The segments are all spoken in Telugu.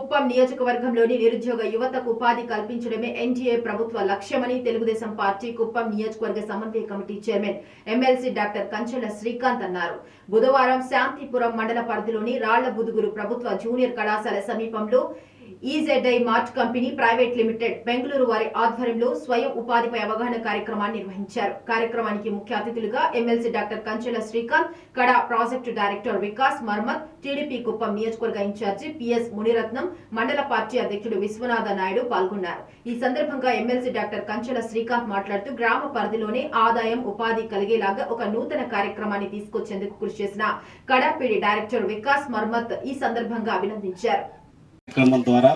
కుప్పం నియోజకవర్గంలోని నిరుద్యోగ యువతకు ఉపాధి కల్పించడమే ఎన్డీఏ ప్రభుత్వ లక్ష్యమని తెలుగుదేశం పార్టీ కుప్పం నియోజకవర్గ సమన్వయ committee chairman MLC doctor Kanchela Srikanth అన్నారు. బుధవారం శాంతిపురం మండల పరిధిలోని రాళ్ళ బుదుగురు ప్రభుత్వ జూనియర్ కళాశాల సమీపంలో EZI mart company private limited Bengaluru వారి ఆధ్వర్యంలో స్వయం ఉపాధిపై అవగాహన కార్యక్రమాన్ని నిర్వహించారు. కార్యక్రమానికి ముఖ్య అతిథులుగా MLC doctor Kanchela Srikanth KADA project director Vikas Marmat TDP Kuppam నియోజకవర్గ ఇన్ఛార్జి పిఎస్ మునిరత్నం మండల పార్టీ అధ్యక్షుడు విశ్వనాథ నాయుడు పాల్గొన్నారు. ఈ సందర్భంగా ఎమ్మెల్సీ డాక్టర్ కంచెల శ్రీకాంత్ మాట్లాడుతూ గ్రామ పరిధిలోనే ఆదాయం ఉపాధి కలిగేలాగా ఒక నూతన కార్యక్రమాన్ని తీసుకొచ్చేందుకు కృషి చేసిన కడాపీడి డైరెక్టర్ వికాస్ మర్మత్ ఈ సందర్భంగా అభినందించారు. కార్యక్రమం ద్వారా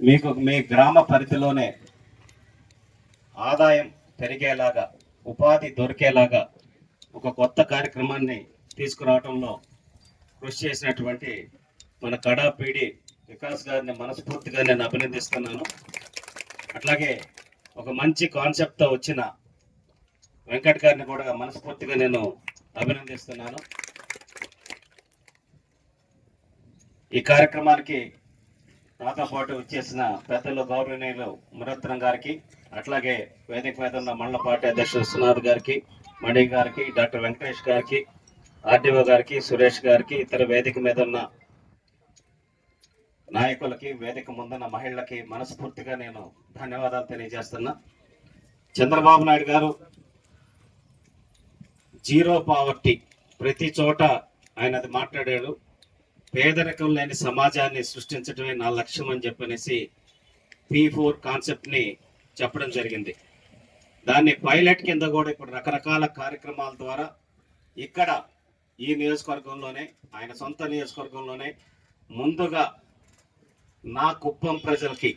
మీకు మీ గ్రామ పరిధిలోనే ఆదాయం పెరిగేలాగా ఉపాధి దొరికేలాగా ఒక కొత్త కార్యక్రమాన్ని తీసుకురావడంలో కృషి చేసినటువంటి మన కడాపీడి వికాస్ గారిని మనస్ఫూర్తిగా నేను అభినందిస్తున్నాను. అట్లాగే ఒక మంచి కాన్సెప్ట్తో వచ్చిన వెంకట్ గారిని కూడా మనస్ఫూర్తిగా నేను అభినందిస్తున్నాను. ఈ కార్యక్రమానికి నాతో పాటు వచ్చేసిన పెద్దలు గౌరవనీయులు మురత్నం గారికి అట్లాగే వేదిక మీద ఉన్న మండల పార్టీ అధ్యక్షుడు సునాథ్ గారికి మణి గారికి డాక్టర్ వెంకటేష్ గారికి ఆర్డీఓ గారికి సురేష్ గారికి ఇతర వేదిక మీద ఉన్న నాయకులకి వేదిక ముందున్న మహిళలకి మనస్ఫూర్తిగా నేను ధన్యవాదాలు తెలియజేస్తున్నా. చంద్రబాబు నాయుడు గారు జీరో పావర్టీ ప్రతి చోట ఆయన అది మాట్లాడాడు. పేదరికం లేని సమాజాన్ని సృష్టించడమే నా లక్ష్యం అని చెప్పనేసి పీ ఫోర్ కాన్సెప్ట్ని చెప్పడం జరిగింది. దాన్ని పైలట్ కింద కూడా ఇప్పుడు రకరకాల కార్యక్రమాల ద్వారా ఇక్కడ ఈ నియోజకవర్గంలోనే ఆయన సొంత నియోజకవర్గంలోనే ముందుగా నా కుప్పం ప్రజలకి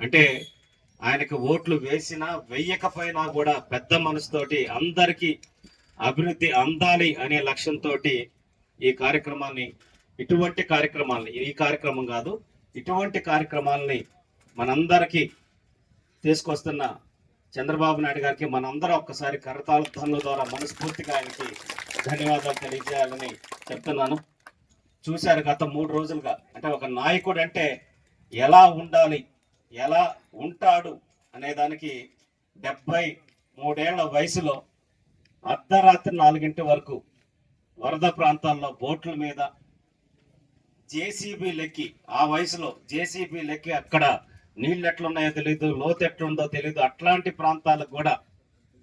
అంటే ఆయనకు ఓట్లు వేసినా వెయ్యకపోయినా కూడా పెద్ద మనసుతోటి అందరికీ అభివృద్ధి అందాలి అనే లక్ష్యంతో ఈ కార్యక్రమాన్ని ఇటువంటి కార్యక్రమాలని ఈ కార్యక్రమం కాదు ఇటువంటి కార్యక్రమాలని మనందరికీ తీసుకొస్తున్న చంద్రబాబు నాయుడు గారికి మనందరం ఒక్కసారి కరతాల ధ్వనుల ద్వారా మనస్ఫూర్తిగా ఆయనకి ధన్యవాదాలు తెలియజేయాలని చెప్తున్నాను. చూశారు గత మూడు రోజులుగా అంటే ఒక నాయకుడు అంటే ఎలా ఉండాలి ఎలా ఉంటాడు అనే దానికి డెబ్బై మూడేళ్ళ వయసులో అర్ధరాత్రి నాలుగింటి వరకు వరద ప్రాంతాల్లో బోట్ల మీద జేసీబీ లెక్కి ఆ వయసులో జేసీబీ లెక్కి అక్కడ నీళ్ళు ఎట్లున్నాయో తెలియదు లోతు ఎట్లుందో తెలియదు అట్లాంటి ప్రాంతాలకు కూడా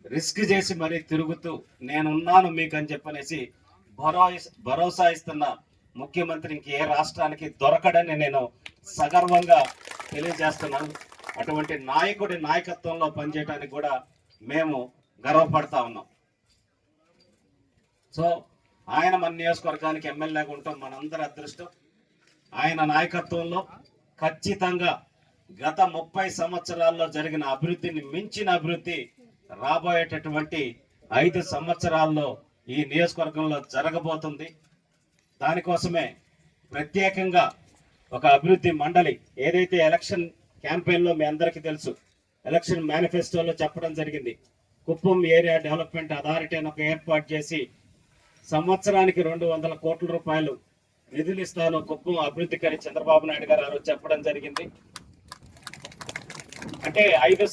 రిస్క్ చేసి మరీ తిరుగుతూ నేనున్నాను మీకు అని చెప్పనేసి భరో భరోసా ఇస్తున్న ముఖ్యమంత్రి ఇంక ఏ రాష్ట్రానికి దొరకడని నేను సగర్వంగా తెలియజేస్తున్నాను. అటువంటి నాయకుడి నాయకత్వంలో పనిచేయడానికి కూడా మేము గర్వపడతా ఉన్నాం. సో ఆయన మన నియోజకవర్గానికి ఎమ్మెల్యేగా ఉంటాం మనందరి అదృష్టం. ఆయన నాయకత్వంలో ఖచ్చితంగా గత ముప్పై సంవత్సరాల్లో జరిగిన అభివృద్ధిని మించిన అభివృద్ధి రాబోయేటటువంటి ఐదు సంవత్సరాల్లో ఈ నియోజకవర్గంలో జరగబోతుంది. దానికోసమే ప్రత్యేకంగా ఒక అభివృద్ధి మండలి ఏదైతే ఎలక్షన్ క్యాంపెయిన్లో మీ అందరికీ తెలుసు ఎలక్షన్ మేనిఫెస్టోలో చెప్పడం జరిగింది. కుప్పం ఏరియా డెవలప్మెంట్ అథారిటీ అని ఒక ఏర్పాటు చేసి సంవత్సరానికి రెండు వందల కోట్ల రూపాయలు నిధులు ఇస్తాను కుప్పం అభివృద్ధికని చంద్రబాబు నాయుడు గారు చెప్పడం జరిగింది. అంటే ఐదు